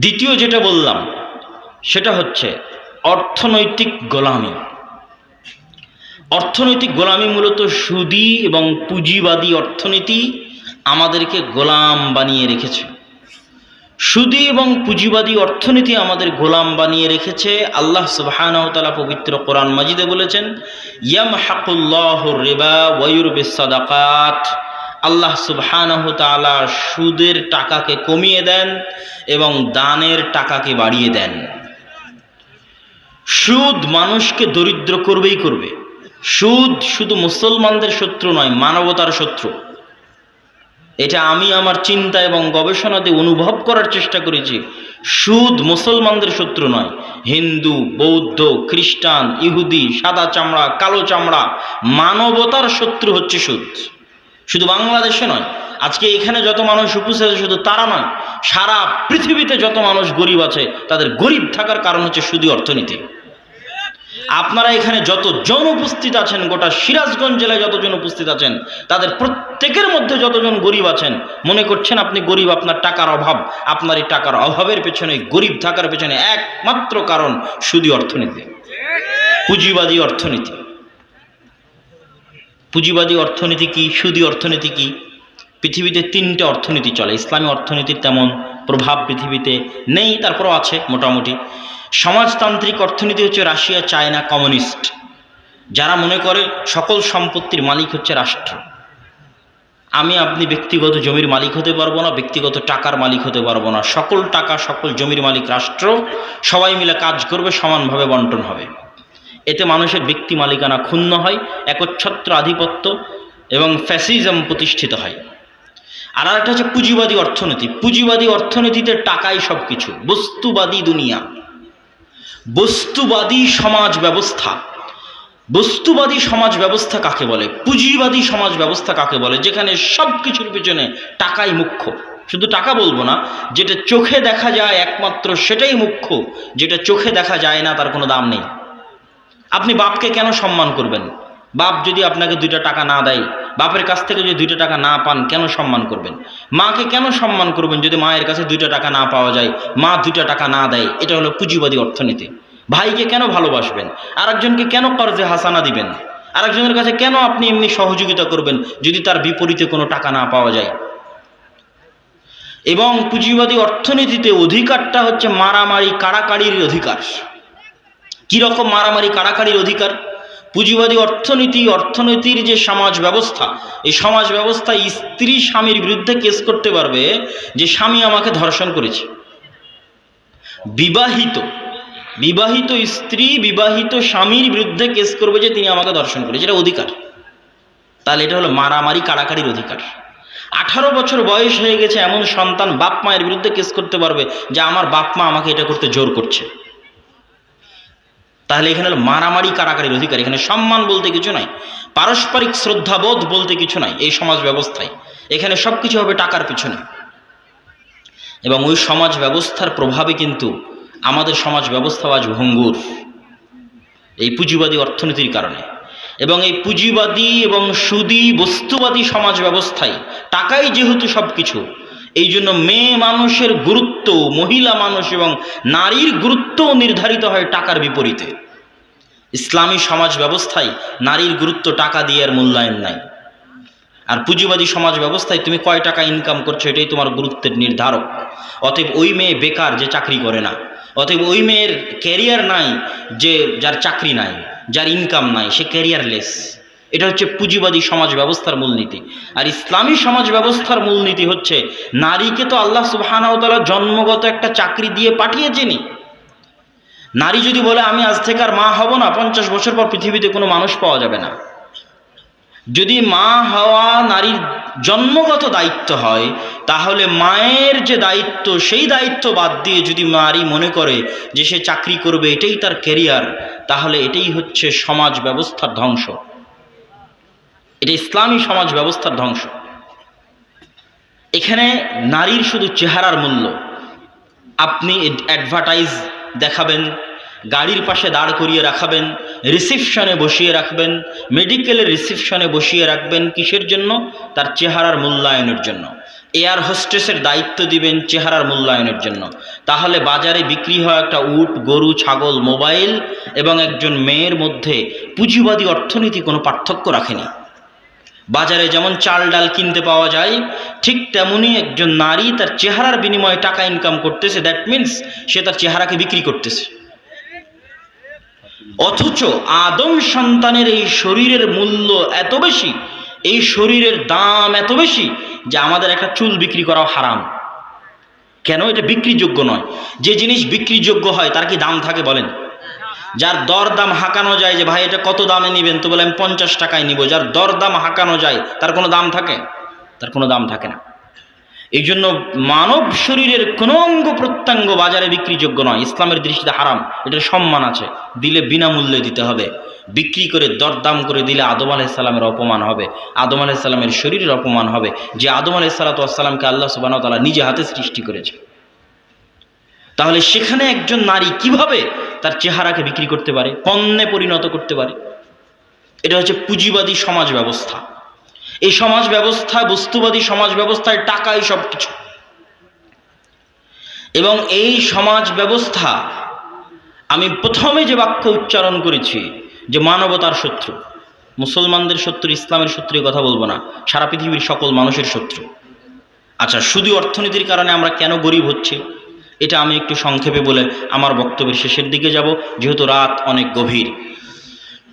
দ্বিতীয় যেটা বললাম, সেটা হচ্ছে অর্থনৈতিক গোলামি। অর্থনৈতিক গোলামি মূলত সুদী এবং পুঁজিবাদী অর্থনীতি আমাদেরকে গোলাম বানিয়ে রেখেছে। সুদী এবং পুঁজিবাদী অর্থনীতি আমাদের গোলাম বানিয়ে রেখেছে। আল্লাহ সুবাহানতালা পবিত্র কোরআন মাজিদে বলেছেন ইয়াম হাকুল্লাহ রেবা ওয়ুর বেসাদাকাত আল্লাহ সুবহানাহ তাআলা সুদের টাকাকে কমিয়ে দেন এবং দানের টাকাকে বাড়িয়ে দেন। সুদ মানুষকে দরিদ্র করবেই করবে। সুদ শুধু মুসলমানদের শত্রু নয়, মানবতার শত্রু। এটা আমি আমার চিন্তা এবং গবেষণাতে অনুভব করার চেষ্টা করেছি। সুদ মুসলমানদের শত্রু নয়, হিন্দু, বৌদ্ধ, খ্রিস্টান, ইহুদি, সাদা চামড়া, কালো চামড়া, মানবতার শত্রু হচ্ছে সুদ। শুধু বাংলাদেশে নয়, আজকে এখানে যত মানুষ উপস্থিত আছে শুধু তারা নয়, সারা পৃথিবীতে যত মানুষ গরিব আছে, তাদের গরিব থাকার কারণ হচ্ছে শুধু অর্থনীতি। আপনারা এখানে যতজন উপস্থিত আছেন, গোটা সিরাজগঞ্জ জেলায় যতজন উপস্থিত আছেন, তাদের প্রত্যেকের মধ্যে যতজন গরিব আছেন, মনে করছেন আপনি গরিব, আপনার টাকার অভাব, আপনার এই টাকার অভাবের পেছনে গরিব থাকার পেছনে একমাত্র কারণ শুধু অর্থনীতি। পুঁজিবাদী অর্থনীতি। পুঁজিবাদী অর্থনীতি কি, সুদী অর্থনীতি কি? পৃথিবীতে তিনটে অর্থনীতি চলে। ইসলামী অর্থনীতির তেমন প্রভাব পৃথিবীতে নেই, তারপরও আছে মোটামুটি। সমাজতান্ত্রিক অর্থনীতি হচ্ছে রাশিয়া, চায়না, কমিউনিস্ট। যারা মনে করে সকল সম্পত্তির মালিক হচ্ছে রাষ্ট্র। আমি আপনি ব্যক্তিগত জমির মালিক হতে পারব না, ব্যক্তিগত টাকার মালিক হতে পারব না। সকল টাকা, সকল জমির মালিক রাষ্ট্র, সবাই মিলে কাজ করবে, সমানভাবে বন্টন হবে। এতে মানুষের ব্যক্তি মালিকানা ক্ষুণ্ণ হয়, একচ্ছত্র আধিপত্য এবং ফ্যাসিজম প্রতিষ্ঠিত হয়। আর একটা হচ্ছে পুঁজিবাদী অর্থনীতি। পুঁজিবাদী অর্থনীতিতে টাকাই সব কিছু বস্তুবাদী দুনিয়া। বস্তুবাদী সমাজ ব্যবস্থা। বস্তুবাদী সমাজ ব্যবস্থা কাকে বলে? পুঁজিবাদী সমাজ ব্যবস্থা কাকে বলে? যেখানে সব কিছুর পেছনে টাকাই মুখ্য। শুধু টাকা বলব না, যেটা চোখে দেখা যায় একমাত্র সেটাই মুখ্য, যেটা চোখে দেখা যায় না, তার কোনো দাম নেই। আপনি বাপকে কেন সম্মান করবেন? বাপ যদি আপনাকে দুইটা টাকা না দেয়, বাপের কাছ থেকে যদি দুইটা টাকা না পান, কেন সম্মান করবেন? মাকে কেন সম্মান করবেন যদি মায়ের কাছে দুইটা টাকা না পাওয়া যায়, মা দুইটা টাকা না দেয়? এটা হলো পুঁজিবাদী অর্থনীতি। ভাইকে কেন ভালোবাসবেন? আরেকজনকে কেন কর্জে হাসানা দিবেন? আরেকজনের কাছে কেন আপনি এমনি সহযোগিতা করবেন যদি তার বিপরীতে কোনো টাকা না পাওয়া যায়? এবং পুঁজিবাদী অর্থনীতিতে অধিকারটা হচ্ছে মারামারি, কাড়াকাড়ির অধিকার। কীরকম মারামারি কাড়াকাড়ির অধিকার? পুঁজিবাদী অর্থনীতি, অর্থনীতির যে সমাজ ব্যবস্থা, এই সমাজ ব্যবস্থা স্ত্রী স্বামীর বিরুদ্ধে কেস করতে পারবে যে স্বামী আমাকে ধর্ষণ করেছে। বিবাহিত বিবাহিত স্ত্রী, বিবাহিত স্বামীর বিরুদ্ধে কেস করবে যে তিনি আমাকে ধর্ষণ করেছে। এটা অধিকার। তাহলে এটা হলো মারামারি কাড়াকাড়ির অধিকার। আঠারো বছর বয়স হয়ে গেছে, এমন সন্তান বাপ মায়ের বিরুদ্ধে কেস করতে পারবে যে আমার বাপ মা আমাকে এটা করতে জোর করছে। তাহলে এখানে মারামারি কারাকারির অধিকার। এখানে সম্মান বলতে কিছু নাই, পারস্পরিক শ্রদ্ধাবোধ বলতে কিছু নাই এই সমাজ ব্যবস্থায়। এখানে সব কিছু হবে টাকার পিছনে। এবং ওই সমাজ ব্যবস্থার প্রভাবে কিন্তু আমাদের সমাজ ব্যবস্থা আজ ভঙ্গুর। এই পুঁজিবাদী অর্থনীতির কারণে। এবং এই পুঁজিবাদী এবং সুদী বস্তুবাদী সমাজ ব্যবস্থায় টাকাই যেহেতু সব কিছু এই জন্য মেয়ে মানুষের গুরুত্ব, মহিলা মানুষ এবং নারীর গুরুত্বও নির্ধারিত হয় টাকার বিপরীতে। ইসলামী সমাজ ব্যবস্থায় নারীর গুরুত্ব টাকা দিয়ে আর মূল্যায়ন নাই। আর পুঁজিবাদী সমাজ ব্যবস্থায় তুমি কয় টাকা ইনকাম করছ এটাই তোমার গুরুত্বের নির্ধারক। অতএব ওই মেয়ে বেকার যে চাকরি করে না। অতএব ওই মেয়ের ক্যারিয়ার নাই যে যার চাকরি নাই, যার ইনকাম নাই, সে ক্যারিয়ারলেস এটা হচ্ছে পুঁজিবাদী সমাজ ব্যবস্থার মূলনীতি। আর ইসলামী সমাজ ব্যবস্থার মূলনীতি হচ্ছে, নারীকে তো আল্লাহ সুবাহানাওতালা জন্মগত একটা চাকরি দিয়ে পাঠিয়েছেনি নারী যদি বলে, আমি আজ থেকে আর মা হব না, পঞ্চাশ বছর পর পৃথিবীতে কোনো মানুষ পাওয়া যাবে না। যদি মা হওয়া নারীর জন্মগত দায়িত্ব হয়, তাহলে মায়ের যে দায়িত্ব, সেই দায়িত্ব বাদ দিয়ে যদি নারী মনে করে যে সে চাকরি করবে, এটাই তার কেরিয়ার তাহলে এটাই হচ্ছে সমাজ ব্যবস্থার ধ্বংস। এটা ইসলামী সমাজ ব্যবস্থার ধ্বংস। এখানে নারীর শুধু চেহারার মূল্য। আপনি অ্যাডভার্টাইজ দেখাবেন, গাড়ির পাশে দাঁড় করিয়ে রাখাবেন রিসিপশনে বসিয়ে রাখবেন মেডিকেলের রিসিপশনে বসিয়ে রাখবেন কিসের জন্য? তার চেহারার মূল্যায়নের জন্য। এয়ার হোস্টেসের দায়িত্ব দিবেন চেহারার মূল্যায়নের জন্য। তাহলে বাজারে বিক্রি হয় একটা উট, গরু, ছাগল, মোবাইল এবং একজন মেয়ের মধ্যে পুঁজিবাদী অর্থনীতি কোনো পার্থক্য রাখেনি। বাজারে যেমন চাল ডাল কিনতে পাওয়া যায়, ঠিক তেমনি একজন নারী তার চেহারার বিনিময়ে টাকা ইনকাম করতেছে দ্যাট মিন্স সে তার চেহারাকে বিক্রি করতেছে। অথচ আদম সন্তানের এই শরীরের মূল্য এত বেশি, এই শরীরের দাম এত বেশি যে আমাদের একটা চুল বিক্রি করাও হারাম। কেন? এটা বিক্রিযোগ্য নয়। যে জিনিস বিক্রিযোগ্য হয়, তার কি দাম থাকে বলেন? যার দর দাম হাঁকানো যায় যে, ভাই, এটা কত দামে নেবেন? তো বলে, আমি পঞ্চাশ টাকায় নিব। যার দর দাম হাঁকানো যায়, তার কোনো দাম থাকে? তার কোনো দাম থাকে না। এই জন্য মানব শরীরের কোনো অঙ্গ প্রত্যঙ্গ বাজারে বিক্রিযোগ্য নয়। ইসলামের দৃষ্টিতে হারাম। এটার সম্মান আছে। দিলে বিনামূল্যে দিতে হবে। বিক্রি করে, দরদাম করে দিলে আদম আলাইসাল্লামের অপমান হবে। আদম আলাইসাল্লামের শরীরের অপমান হবে। যে আদম আলাইসাল্লাতামকে আল্লাহ সুবাহ তালা নিজে হাতে সৃষ্টি করেছে। তাহলে সেখানে একজন নারী কীভাবে তার চেহারাকে বিক্রি করতে পারে, পণ্যে পরিণত করতে পারে। এটা হচ্ছে পুঁজিবাদী সমাজ ব্যবস্থা। এই সমাজ ব্যবস্থা, বস্তুবাদী সমাজ ব্যবস্থায় টাকাই সব কিছু এবং এই সমাজ ব্যবস্থা, আমি প্রথমে যে বাক্য উচ্চারণ করেছি, যে মানবতার শত্রু, মুসলমানদের শত্রু, ইসলামের শত্রু কথা বলব না। সারা পৃথিবীর সকল মানুষের শত্রু। আচ্ছা শুধু অর্থনীতির কারণে আমরা কেন গরিব হচ্ছে? এটা আমি একটু সংক্ষেপে বলে আমার বক্তব্যের শেষের দিকে যাব, যেহেতু রাত অনেক গভীর।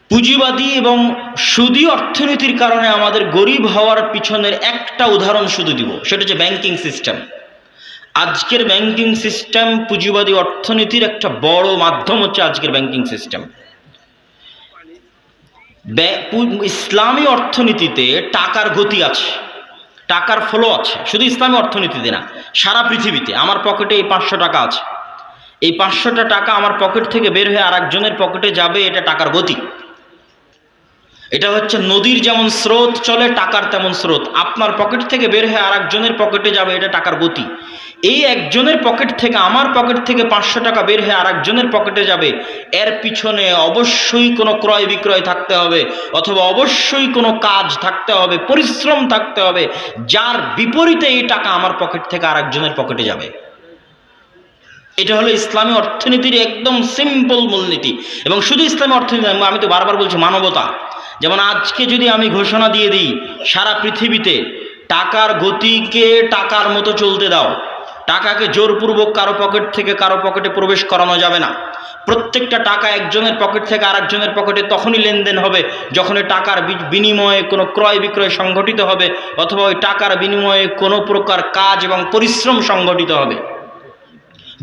পুঁজিবাদী এবং সুদী অর্থনীতির কারণে আমাদের গরিব হওয়ার পিছনের একটা উদাহরণ শুধু দিব, সেটা হচ্ছে ব্যাংকিং সিস্টেম আজকের ব্যাংকিং সিস্টেম পুঁজিবাদী অর্থনীতির একটা বড় মাধ্যম হচ্ছে আজকের ব্যাংকিং সিস্টেম ইসলামী অর্থনীতিতে টাকার গতি আছে। টাকার ফ্লো আছে। শুধু ইসলামী অর্থনীতিতে না, সারা পৃথিবীতে। আমার পকেটে এই পাঁচশো টাকা আছে। এই পাঁচশোটা টাকা আমার পকেট থেকে বের হয়ে আর একজনের পকেটে যাবে, এটা টাকার গতি। এটা হচ্ছে নদীর যেমন স্রোত চলে, টাকার তেমন স্রোত। আপনার পকেট থেকে বের হয়ে আর একজনের পকেটে যাবে, এটা টাকার গতি। এই একজনের পকেট থেকে, আমার পকেট থেকে পাঁচশো টাকা বের হয়ে আর একজনের পকেটে যাবে। এর পিছনে অবশ্যই কোনো ক্রয় বিক্রয় থাকতে হবে, অথবা অবশ্যই কোনো কাজ থাকতে হবে, পরিশ্রম থাকতে হবে, যার বিপরীতে এই টাকা আমার পকেট থেকে আর একজনের পকেটে যাবে। এটা হলো ইসলামী অর্থনীতির একদম সিম্পল মূলনীতি। এবং শুধু ইসলামী অর্থনীতি আমি তো বারবার বলছি মানবতা। যেমন আজকে যদি আমি ঘোষণা দিয়ে দিই, সারা পৃথিবীতে টাকার গতিকে টাকার মতো চলতে দাও। টাকাকে জোরপূর্বক কারও পকেট থেকে কারও পকেটে প্রবেশ করানো যাবে না। প্রত্যেকটা টাকা একজনের পকেট থেকে আরেকজনের পকেটে তখনই লেনদেন হবে যখন টাকার বিনিময়ে কোনো ক্রয় বিক্রয় সংঘটিত হবে অথবা ওই টাকার বিনিময়ে কোনো প্রকার কাজ এবং পরিশ্রম সংঘটিত হবে।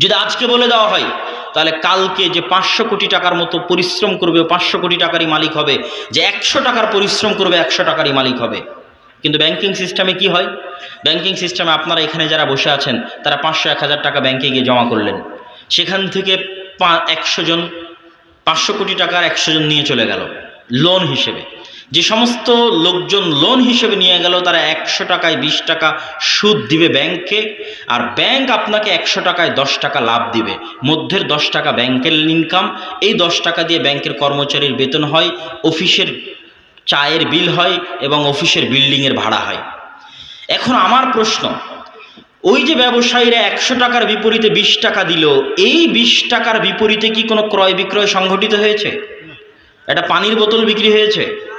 যদি আজকে বলে দেওয়া হয়, তাহলে কালকে যে পাঁচশো কোটি টাকার মতো পরিশ্রম করবে পাঁচশো কোটি টাকারই মালিক হবে, যে একশো টাকার পরিশ্রম করবে একশো টাকারই মালিক হবে। কিন্তু ব্যাংকিং সিস্টেমে কি হয়? ব্যাংকিং সিস্টেমে আপনারা এখানে যারা বসে আছেন, তারা পাঁচশো, এক হাজার টাকা ব্যাংকে গিয়ে জমা করলেন। সেখান থেকে একশো জন, পাঁচশো কোটি টাকার একশো জন নিয়ে চলে গেল লোন হিসেবে। যে সমস্ত লোকজন লোন হিসেবে নিয়ে গেল, তারা একশো টাকায় বিশ টাকা সুদ দিবে ব্যাংকে আর ব্যাংক আপনাকে একশো টাকায় দশ টাকা লাভ দিবে। মধ্যের দশ টাকা ব্যাংকের ইনকাম এই দশ টাকা দিয়ে ব্যাংকের কর্মচারীর বেতন হয় অফিসের চায়ের বিল হয় এবং অফিসের বিল্ডিংয়ের ভাড়া হয়। এখন আমার প্রশ্ন, ওই যে ব্যবসায়ীরা একশো টাকার বিপরীতে বিশ টাকা দিল, এই বিশ টাকার বিপরীতে কি কোনো ক্রয় বিক্রয় সংঘটিত হয়েছে? একটা পানির বোতল বিক্রি হয়েছে?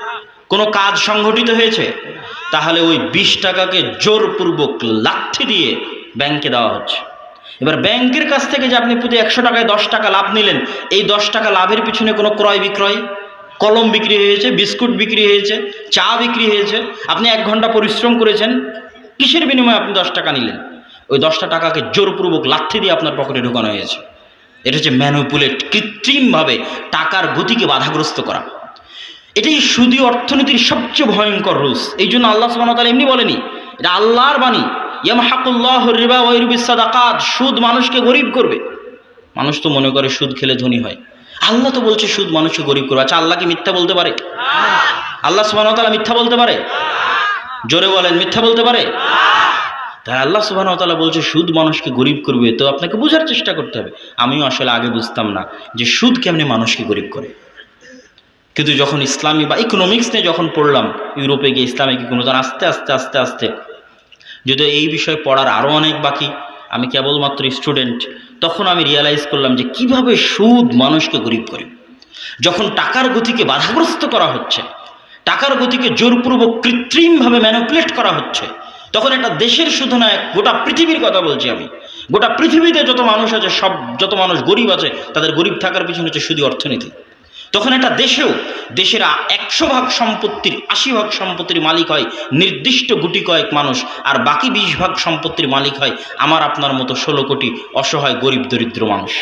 কোনো কাজ সংঘটিত হয়েছে? তাহলে ওই বিশ টাকাকে জোরপূর্বক লাথি দিয়ে ব্যাংকে দেওয়া হচ্ছে। এবার ব্যাংকের কাছ থেকে যে আপনি প্রতি একশো টাকায় দশ টাকা লাভ নিলেন, এই দশ টাকা লাভের পিছনে কোনো ক্রয় বিক্রয়? কলম বিক্রি হয়েছে, বিস্কুট বিক্রি হয়েছে, চা বিক্রি হয়েছে। আপনি এক ঘণ্টা পরিশ্রম করেছেন, কিসের বিনিময়ে আপনি দশ টাকা নিলেন? ওই দশটা টাকাকে জোরপূর্বক লাথি দিয়ে আপনার পকেটে ঢোকানো হয়েছে। এটা হচ্ছে ম্যানুপুলেট কৃত্রিমভাবে টাকার গতিকে বাধাগ্রস্ত করা। এটাই সুদী অর্থনীতির সবচেয়ে ভয়ঙ্কর রুলস। এই জন্য আল্লাহ সুবাহতাল এমনি বলেনি, এটা আল্লাহর বাণী, ইয়ামহাকুল্লাহ রিবা ওয়াইরুবিসাদাকাত সুদ মানুষকে গরিব করবে। মানুষ তো মনে করে সুদ খেলে ধনী হয়। আল্লাহ তো বলছে, সুদ মানুষকে গরিব করবে। আচ্ছা আল্লাহ কি মিথ্যা বলতে পারে? আল্লাহ সুবাহতালা মিথ্যা বলতে পারে? জোরে বলেন, মিথ্যা বলতে পারে? তাই আল্লাহ সুবাহতালা বলছে, সুদ মানুষকে গরিব করবে, তো আপনাকে বোঝার চেষ্টা করতে হবে। আমিও আসলে আগে বুঝতাম না যে সুদ কেমনি মানুষকে গরিব করে। কিন্তু যখন ইসলামী বা ইকোনমিক্স নিয়ে যখন পড়লাম, ইউরোপে গিয়ে ইসলামিক ইকোনমিক্স আস্তে আস্তে আস্তে আস্তে, যদিও এই বিষয়ে পড়ার আরও অনেক বাকি, আমি কেবলমাত্র স্টুডেন্ট তখন আমি রিয়ালাইজ করলাম যে কীভাবে সুদ মানুষকে গরিব করে। যখন টাকার গতিকে বাধাগ্রস্ত করা হচ্ছে, টাকার গতিকে জোরপূর্বক কৃত্রিমভাবে ম্যানুপুলেট করা হচ্ছে, তখন একটা দেশের শুধু না গোটা পৃথিবীর কথা বলছি আমি। গোটা পৃথিবীতে যত মানুষ আছে, সব যত মানুষ গরিব আছে, তাদের গরিব থাকার পিছনে হচ্ছে শুধু অর্থনীতি। তখন একটা দেশেও দেশের একশো ভাগ সম্পত্তির, আশি ভাগ সম্পত্তির মালিক হয়, নির্দিষ্ট গুটি কয়েক মানুষ, আর বাকি বিশ ভাগ সম্পত্তির মালিক হয় আমার আপনার মতো ষোলো কোটি অসহায়, গরিব, দরিদ্র মানুষ।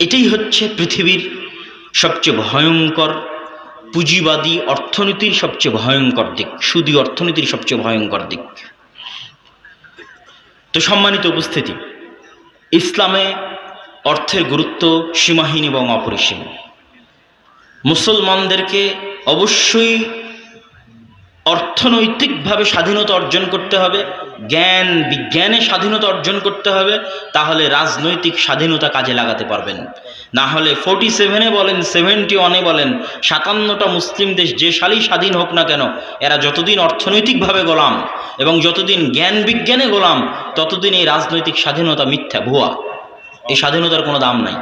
এটাই হচ্ছে পৃথিবীর সবচেয়ে ভয়ঙ্কর, পুঁজিবাদী অর্থনীতির সবচেয়ে ভয়ঙ্কর দিক, সুদী অর্থনীতির সবচেয়ে ভয়ঙ্কর দিক। তো সম্মানিত উপস্থিতি, ইসলামে অর্থের গুরুত্ব সীমাহীন এবং অপরিসীম। মুসলমানদেরকে অবশ্যই অর্থনৈতিকভাবে স্বাধীনতা অর্জন করতে হবে, জ্ঞান, বিজ্ঞানে স্বাধীনতা অর্জন করতে হবে, তাহলে রাজনৈতিক স্বাধীনতা কাজে লাগাতে পারবেন। না হলে ফোর্টি সেভেনে বলেন সেভেন্টি ওয়ানে বলেন, সাতান্নটা মুসলিম দেশ যে সালই স্বাধীন হোক না কেন, এরা যতদিন অর্থনৈতিকভাবে গোলাম এবং যতদিন জ্ঞান বিজ্ঞানে গোলাম, ততদিন এই রাজনৈতিক স্বাধীনতা মিথ্যা, ভুয়া। এই স্বাধীনতার কোনো দাম নাই।